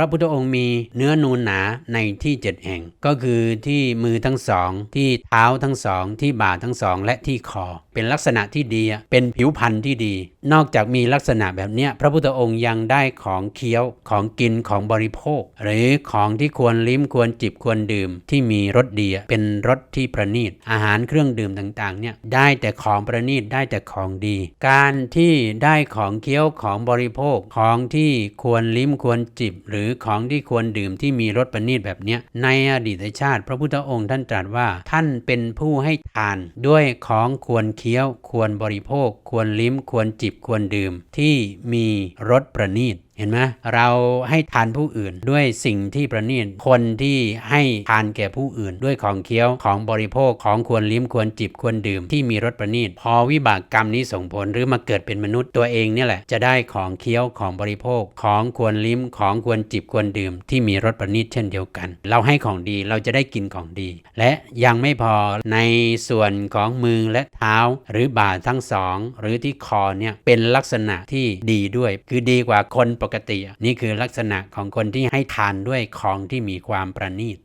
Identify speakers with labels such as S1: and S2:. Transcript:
S1: พระพุทธองค์มีเนื้อนูนหนาในที่เจ็ดแห่ง ก็คือที่มือทั้งสอง ที่เท้าทั้งสอง ที่บ่าทั้งสอง และที่คอ เป็นลักษณะที่ดี เป็นผิวพรรณที่ดี นอกจากมีลักษณะแบบนี้พระพุทธองค์ยังได้ของเคี้ยวของกินของบริโภค หรือของที่ควรลิ้มควรจิบควรดื่ม ที่มีรสดีเป็นรสที่ประณีต อาหารเครื่องดื่มต่างๆเนี่ยได้แต่ของประณีตได้แต่ของดี การที่ได้ของเคี้ยวของบริโภคของที่ควรลิ้มควรจิบ หรือของที่ควรดื่มที่มีรสประณีตแบบนี้ในอดีตชาติ พระพุทธองค์ท่านตรัสว่าท่านเป็นผู้ให้ทานด้วยของควรเคี้ยวควรบริโภค ควรลิ้ม ควรจิบ ควรดื่ม ที่มีรสประณีต เห็นไหมเราให้ทานผู้อื่นด้วยสิ่งที่ประณีตคนที่ให้ทานแก่ผู้อื่น ด้วยของเคี้ยวของบริโภคของควรลิ้มควรจิบควรดื่มที่มีรสประณีตพอวิบากกรรมนี้ส่งผลหรือมาเกิดเป็นมนุษย์ตัวเองเนี่แหละ จะได้ของเคี้ยวของบริโภค ของควรลิ้มของควรจิบควรดื่ม ที่มีรสประณีตเช่นเดียวกัน เราให้ของดีเราจะได้กินของดี และยังไม่พอในส่วนของมือและเท้า หรือบ่าทั้งสอง หรือที่คอเนี่ยเป็นลักษณะที่ดีด้วย คือดีกว่าคนปกติ นี่คือลักษณะของคนที่ให้ทานด้วยของที่มีความประณีต